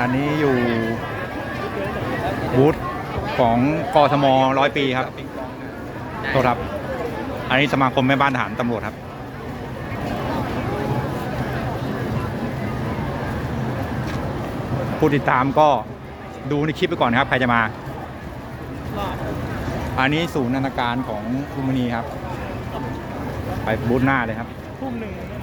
อันนี้อยู่บูธของกทมร้อยปีครับโทษครับ อันนี้สมาคมแม่บ้านทหารตำรวจครับ ผู้ติดตามก็ดูในคลิปไปก่อนนะครับ ใครจะมา อันนี้ศูนย์นานาการของลุมพินีครับ ไปบูธหน้าเลยครับทุ่มหนึ่งนี่นะ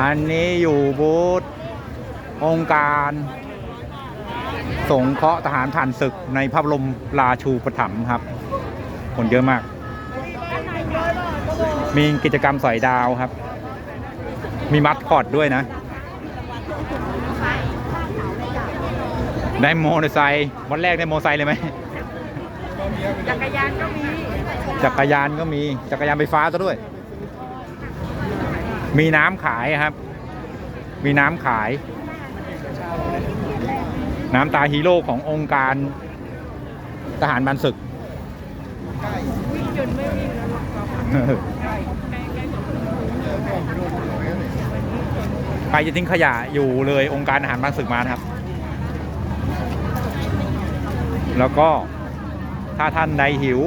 อันนี้อยู่บูธองค์การสงเคราะห์ทหารผ่านศึกในพระบรมราชูปถัมภ์ครับ คนเยอะมาก มีกิจกรรมสอยดาวครับ มีมัดคอดด้วยนะ ได้โมอเตอร์ไซค์วันแรกได้โมอเตอร์ไซค์เลยไหมจักรยานก็มี จักรยานก็มี จักรยานไฟฟ้าซะด้วย มีน้ำขายครับ มีน้ำขาย น้ำตาฮีโร่ขององค์การทหารบันศึกวิ่งจนไม่วิ่งแล้วใครจะทิ้งขยะอยู่เลยองค์การทหารบันศึกมานะครับ แล้วก็ถ้าท่านใดหิว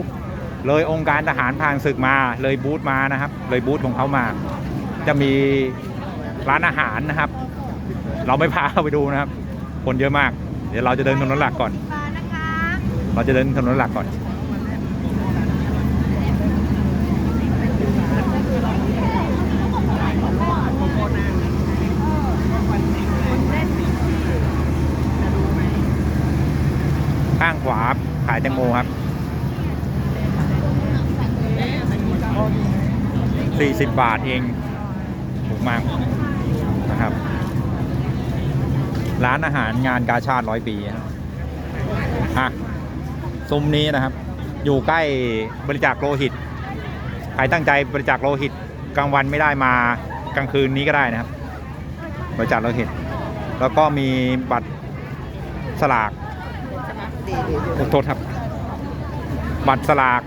เลยองค์การทหารผ่านศึกมา เลยบูธมานะครับ เลยบูธของเขามา จะมีร้านอาหารนะครับ เราไม่พาเข้าไปดูนะครับ คนเยอะมาก เดี๋ยวเราจะเดินถนนหลักก่อน เราจะเดินถนนหลักก่อนข้างขวาขายแตงโมครับ 40 บาทเอง ถูกมากนะครับ ร้านอาหารงานกาชาติร้อยปีครับอะซุ้มนี้นะครับ อยู่ใกล้บริจาคโลหิตใครตั้งใจบริจาคโลหิตกลางวันไม่ได้มากลางคืนนี้ก็ได้นะครับ บริจาคโลหิต แล้วก็มีบัตรสลากขอโทษครับ บัตรสลาก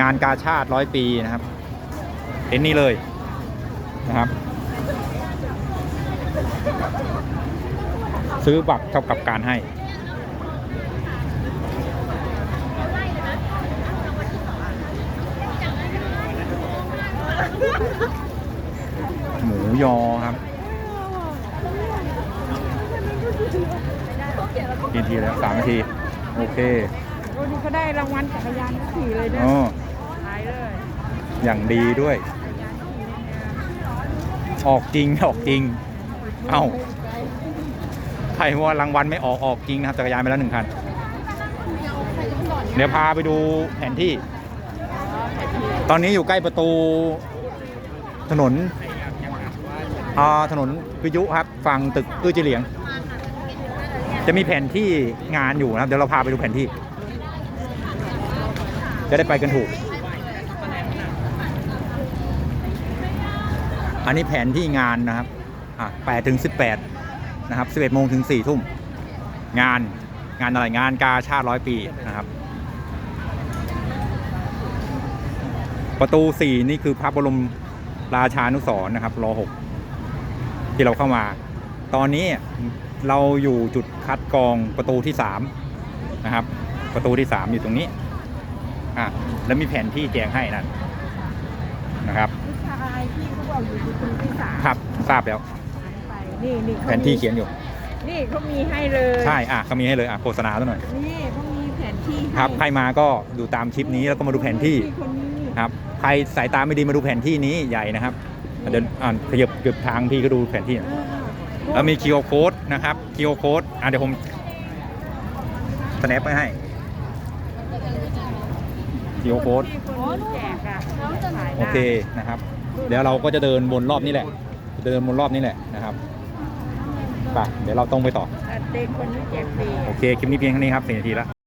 งานกาชาติร้อยปีนะครับ เห็นนี่เลยนะครับ ซื้อบัตรเท่ากับการให้ หมูยอครับกินทีแล้วสามนาที โอเควันนี้ก็ได้รางวัลจักรยานขี่เลยนะอ๋อ ขายเลย อย่างดีด้วย ออกจริงออกจริง เอ้าใครว่ารางวัลไม่ออกออกจริงนะครับจักรยานไปแล้วหนึ่งคัน เดี๋ยวพาไปดูแผนที่ ตอนนี้อยู่ใกล้ประตู ถนนอ่าถนนวิทยุครับฝั่งตึกอื้อจิเหลียง จะมีแผนที่งานอยู่นะครับ เดี๋ยวเราพาไปดูแผนที่ จะได้ไปกันถูก อันนี้แผนที่งานนะครับอะ8ถึง18นะครับ11โมงถึง4ทุ่มงานงานอะไรงานกาชาติร้อยปีนะครับ ประตู4นี่คือพระบรมราชานุสรณ์นะครับรอ6ที่เราเข้ามา ตอนนี้เราอยู่จุดคัดกรองประตูที่3นะครับ ประตูที่3อยู่ตรงนี้อะแล้วมีแผนที่แจงให้นั่นนะครับผู้ชายที่ เขาบอกอยู่ประตูที่สามครับทราบแล้วไปนี่นี่แผนที่เขียนอยู่ นี่เขามีให้เลยใช่อะเขามีให้เลยอะโฆษณาซะหน่อยนี่เขามีแผนที่ให้ครับใครมาก็ดูตามคลิปนี้แล้วก็มาดูแผนที่คนนี้ครับใครสายตาไม่ดีมาดูแผนที่นี้ใหญ่นะครับเดินอ่านขยับเกือบทางพี่ก็ดูแผนที่หน่อยแล้วมี QR code นะครับ QR code อะเดี๋ยวผมสแนปไปให้ QR code ที่คนแจกอะขายได้โอเคนะครับ เดี๋ยวเราก็จะเดินบนรอบนี้แหละ เดินบนรอบนี้แหละนะครับไปเดี๋ยวเราต้องไปต่อ เด็กคนนี้แจกฟรีโอเค คลิปนี้เพียงเท่านี้ครับสี่นาทีแล้ว